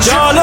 Charlie.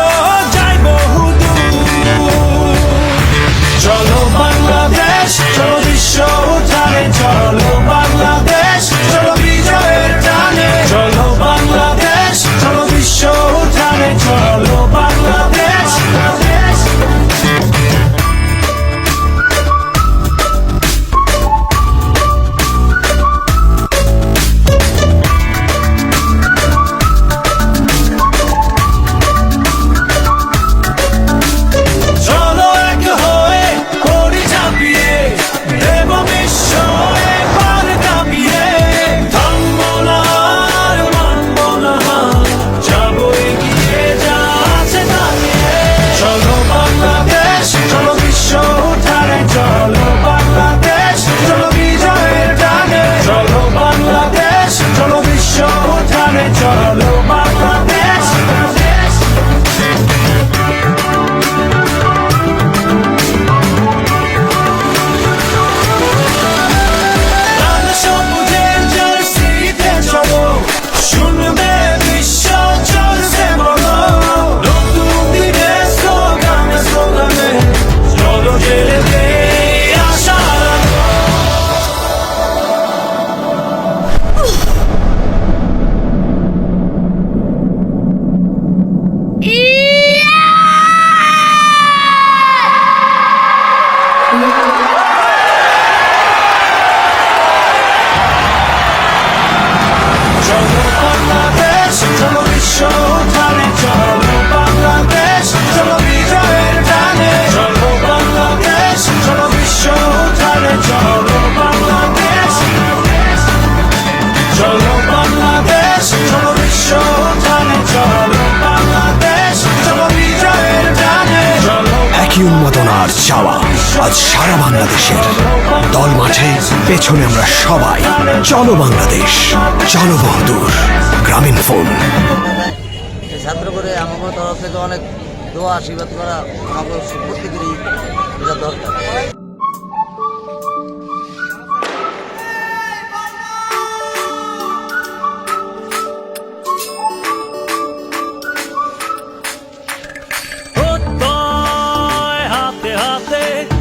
উন্মাদনার চাওয়া আজ সারা বাংলাদেশের। দল মাঠে, পেছনে আমরা সবাই। চলো বাংলাদেশ, চলো বহুদূর, গ্রামীণ ফোন। ছাত্র করে আমাদের তরফ থেকে অনেক দোয়া, আশীর্বাদ করা, আমাদের প্রত্যেকেরই দরকার। nothing.